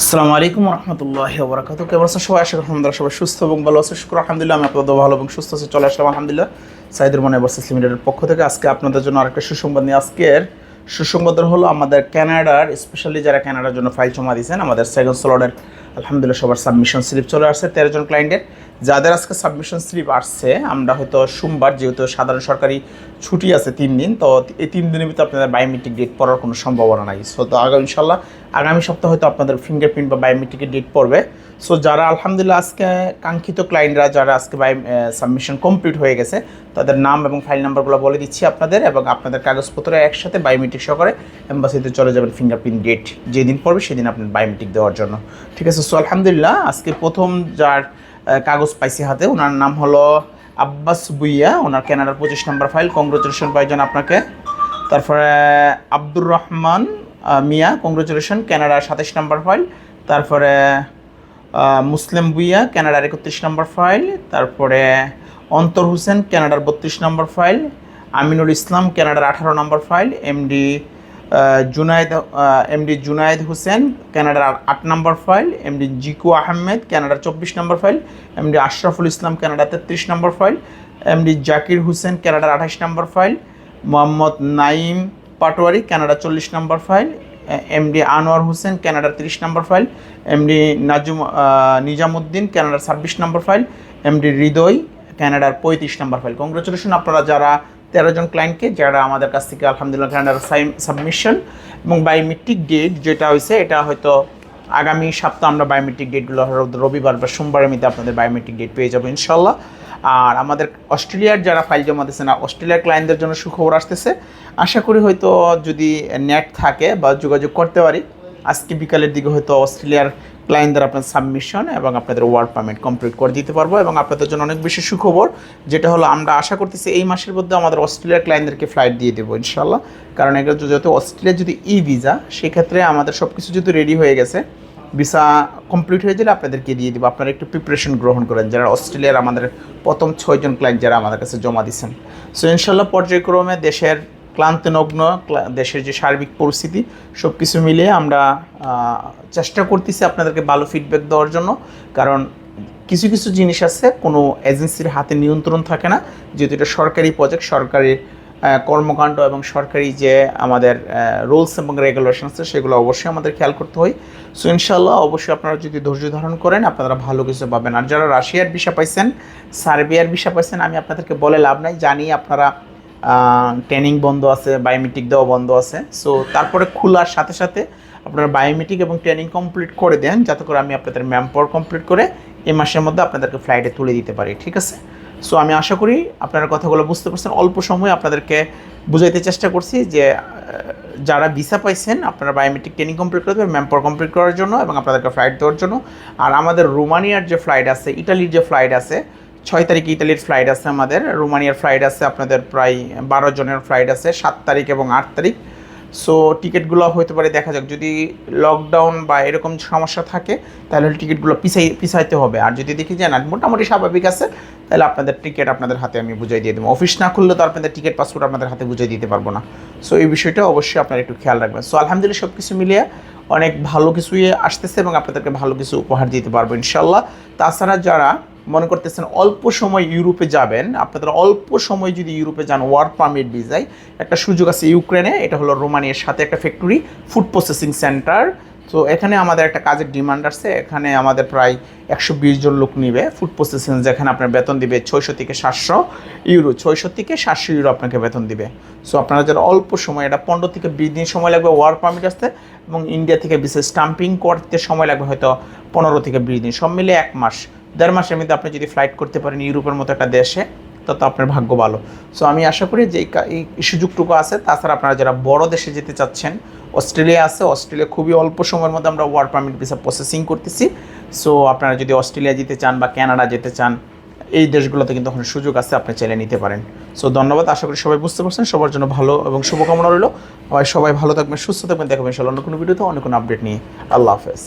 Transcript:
আসসালামু আলাইকুম রহমতুল্লাহ বরাকাত কেমন আছেন সবাই? আলহামদুলিল্লাহ সবাই সুস্থ এবং ভালো আছে শুক্র, আলহামদুলিল্লাহ, আমি আপনাদের ভালো এবং সুস্থ আছে। চলে আসলাম, আলহামদুলিল্লাহ, সাইদুর মনে লিমিটেডের পক্ষ থেকে। আজকে আপনাদের জন্য আরেকটা সুসংবাদ নিয়ে আজকের সুসংবাদ হলো আমাদের ক্যানাডার, স্পেশালি যারা ক্যানাডার জন্য ফাইল জমা দিয়েছেন, আমাদের সেকেন্ড স্লটের, আলহামদুলিল্লাহ, সবার সাবমিশন স্লিপ চলে আসছে তেরো জন ক্লায়েন্টের। যাদের আজকে সাবমিশন স্লিপ আসছে, আমরা হয়তো সোমবার যেহেতু সাধারণ সরকারি ছুটি আছে তিন দিন, তো এই তিন দিনের ভিতরে আপনাদের বায়োমেট্রিক ডেট পড়ার কোনো সম্ভাবনা নাই। সো তো আগামী ইনশাল্লাহ আগামী সপ্তাহে হয়তো আপনাদের ফিঙ্গারপ্রিন্ট বা বায়োমেট্রিকের ডেট পড়বে। সো যারা আলহামদুলিল্লাহ আজকে কাঙ্ক্ষিত ক্লায়েন্টরা যারা আজকে বাই সাবমিশন কমপ্লিট হয়ে গেছে, তাদের নাম এবং ফাইল নাম্বারগুলো বলে দিচ্ছি আপনাদের এবং আপনাদের কাগজপত্র একসাথে বায়োমেট্রিক সহকারে এম্বাসিতে চলে যাবেন ফিঙ্গারপ্রিন্ট ডেট যেদিন পড়বে সেদিন আপনার বায়োমেট্রিক দেওয়ার জন্য। ঠিক আছে? সো আলহামদুলিল্লাহ, আজকে প্রথম যার কাগজ পাইছি হাতে। ওনার নাম হলো আব্বাস বুইয়া। ওনার ক্যানাডার পঁচিশ নম্বর ফাইল কংগ্রেচুলেশন পাইজন আপনাকে। তারপরে আব্দুর রহমান মিয়া কংগ্রেচুলেশন ক্যানাডার সাতাশ নম্বর ফাইল তারপরে মুসলিম বুইয়া ক্যানাডার একত্রিশ নম্বর ফাইল তারপরে অন্তর হোসেন ক্যানাডার বত্রিশ নম্বর ফাইল আমিনুল ইসলাম ক্যানাডার আঠারো নম্বর file MD Junayed MD Junayed Hossain ক্যানাডার আট নম্বর ফাইল এমডি জিকু আহমেদ ক্যানাডার চব্বিশ নম্বর ফাইল এমডি আশরাফুল ইসলাম ক্যানাডার তেত্রিশ নম্বর ফাইল এমডি জাকির হোসেন ক্যানাডার আঠাশ নম্বর ফাইল মোহাম্মদ নাইম পাটোয়ারি ক্যানাডা চল্লিশ নম্বর ফাইল এমডি আনোয়ার হোসেন ক্যানাডার তিরিশ নম্বর ফাইল এমডি নাজুম নিজামুদ্দিন ক্যানাডার ছাব্বিশ নম্বর ফাইল এমডি হৃদয় ক্যানাডার পঁয়ত্রিশ নম্বর ফাইল কংগ্রেচুলেশন আপনারা যারা তেরো জন ক্লায়েন্টকে যারা আমাদের কাছ থেকে আলহামদুলিল্লাহ ক্যানাডার সাবমিশন এবং বায়োমেট্রিক ডেট যেটা হয়েছে এটা হয়তো আগামী সপ্তাহ আমরা বায়োমেট্রিক ডেটগুলো রবিবার বা সোমবারের মধ্যে আপনাদের বায়োমেট্রিক ডেট পেয়ে যাব ইনশাল্লাহ আর আমাদের অস্ট্রেলিয়ার যারা ফাইল জমা দিচ্ছে না, অস্ট্রেলিয়ার ক্লায়েন্টদের জন্য সুখবর আসতেছে। আশা করি হয়তো যদি নেট থাকে বা যোগাযোগ করতে পারি আজকে বিকালের দিকে হয়তো অস্ট্রেলিয়ার ক্লায়েন্টদের আপনার সাবমিশন এবং আপনাদের ওয়ার্ক পারমিট কমপ্লিট করে দিতে পারব এবং আপনাদের জন্য অনেক বেশি সুখবর, যেটা হলো আমরা আশা করতেছি এই মাসের মধ্যে আমাদের অস্ট্রেলিয়ার ক্লায়েন্টদেরকে ফ্লাইট দিয়ে দেবো ইনশাল্লাহ কারণ এগুলো যত অস্ট্রেলিয়া যদি ই ভিসা সেক্ষেত্রে আমাদের সব কিছু যেহেতু রেডি হয়ে গেছে ভিসা কমপ্লিট হয়ে গেলে আপনাদেরকে দিয়ে দেবো। আপনারা একটু প্রিপারেশন গ্রহণ করেন, যারা অস্ট্রেলিয়ার আমাদের প্রথম ছয়জন ক্লায়েন্ট যারা আমাদের কাছে জমা দিচ্ছেন সো ইনশাল্লাহ পর্যায়ক্রমে দেশের ক্লান্তিনগ্ন ক্লা- দেশের যে সার্বিক পরিস্থিতি সব কিছু মিলিয়ে আমরা চেষ্টা করতেছি আপনাদেরকে ভালো ফিডব্যাক দেওয়ার জন্য। কারণ কিছু কিছু জিনিস আছে, কোনো এজেন্সির হাতে নিয়ন্ত্রণ থাকে না। যেহেতু এটা সরকারি প্রজেক্ট সরকারি কর্মকাণ্ড এবং সরকারি যে আমাদের রুলস এবং রেগুলেশন আছে, সেগুলো অবশ্যই আমাদের খেয়াল করতে হয়। সো ইনশাল্লাহ অবশ্যই আপনারা যদি ধৈর্য ধারণ করেন, আপনারা ভালো কিছু পাবেন। আর যারা রাশিয়ার ভিসা পাইছেন, সার্বিয়ার ভিসা পাইছেন, আমি আপনাদেরকে বলে লাভ নাই। জানি আপনারা ট্রেনিং বন্ধ আছে বায়োমেট্রিক দেওয়া বন্ধ আছে। সো তারপরে খোলার সাথে সাথে আপনারা বায়োমেট্রিক এবং ট্রেনিং কমপ্লিট করে দেন, যাতে করে আমি আপনাদের ম্যাম পাওয়ার কমপ্লিট করে এই মাসের মধ্যে আপনাদেরকে ফ্লাইটে তুলে দিতে পারি, ঠিক আছে? সো আমি আশা করি আপনারা কথাগুলো বুঝতে পারছেন। অল্প সময়ে আপনাদেরকে বুঝাইতে চেষ্টা করছি যে যারা ভিসা পাইছেন, আপনারা বায়োমেট্রিক ট্রেনিং কমপ্লিট করে দেবেন ম্যাম পাওয়ার কমপ্লিট করার জন্য এবং আপনাদেরকে ফ্লাইট দেওয়ার জন্য। আর আমাদের রোমানিয়ার যে ফ্লাইট আছে ইটালির যে ফ্লাইট আছে ছয় তারিখে ইতালির ফ্লাইট আছে আমাদের, রোমানিয়ার ফ্লাইট আছে, আপনাদের প্রায় বারো জনের ফ্লাইট আছে, সাত তারিখ এবং আট তারিখ। সো টিকিটগুলো হতে পারে দেখা যাক, যদি লকডাউন বা এরকম সমস্যা থাকে, তাহলে টিকিটগুলো পিছাই, পিছাইতে হবে। আর যদি দেখি যে না, মোটামুটি স্বাভাবিক আছে, তাহলে আপনাদের টিকিট আপনাদের হাতে আমি বুঝাই দিয়ে দেবো। অফিস না খুললে তো আপনাদের টিকিট পাসপোর্ট আপনাদের হাতে বুঝিয়ে দিতে পারব না। সো এই বিষয়টা অবশ্যই আপনারা একটু খেয়াল রাখবেন। সো আলহামদুলিল্লাহ সব কিছু মিলিয়ে অনেক ভালো কিছুই আসতেছে এবং আপনাদেরকে ভালো কিছু উপহার দিতে পারব ইনশাল্লাহ তাছাড়া যারা মনে করতেছেন অল্প সময় ইউরোপে যাবেন, আপনাদের অল্প সময় যদি ইউরোপে যান ওয়ার্ক পারমিট ভিসায়, একটা সুযোগ আছে ইউক্রেনে, এটা হলো রোমানিয়ার সাথে একটা ফ্যাক্টরি ফুড প্রসেসিং সেন্টার তো এখানে আমাদের একটা কাজের ডিমান্ড আছে এখানে আমাদের প্রায় একশো বিশ জন লোক নিবে ফুড প্রসেসিং যেখানে আপনার বেতন দিবে ছয়শো থেকে সাতশো ইউরো ছয়শো থেকে সাতশো ইউরো আপনাকে বেতন দিবে। সো আপনারা যারা অল্প সময়, এটা পনেরো থেকে বিশ দিন সময় লাগবে ওয়ার্ক পারমিট আসতে, এবং ইন্ডিয়া থেকে বিশেষ স্টাম্পিং করতে সময় লাগবে হয়তো পনেরো থেকে বিশ দিন, সব মিলে এক মাস। দেড় মাসের মধ্যে আপনি যদি ফ্লাইট করতে পারেন ইউরোপের মতো একটা দেশে, তত আপনার ভাগ্য ভালো। সো আমি আশা করি যে এই সুযোগটুকু আছে। তাছাড়া আপনারা যারা বড় দেশে যেতে চাচ্ছেন, অস্ট্রেলিয়া আছে। অস্ট্রেলিয়া খুবই অল্প সময়ের মধ্যে আমরা ওয়ার্ক পারমিট ভিসা প্রসেসিং করতেছি। সো আপনারা যদি অস্ট্রেলিয়া যেতে চান বা কানাডা যেতে চান, এই দেশগুলোতে কিন্তু এখন সুযোগ আছে, আপনি চাইলে নিতে পারেন। সো ধন্যবাদ। আশা করি সবাই বুঝতে পারছেন। সবার জন্য ভালো এবং শুভকামনা রইল। সবাই ভালো থাকবেন, সুস্থ থাকবেন। দেখাবেন ইনশাল্লাহ অন্য কোনো ভিডিওতে। অন্য কোনো আপডেট নিয়ে। আল্লাহ হাফেজ।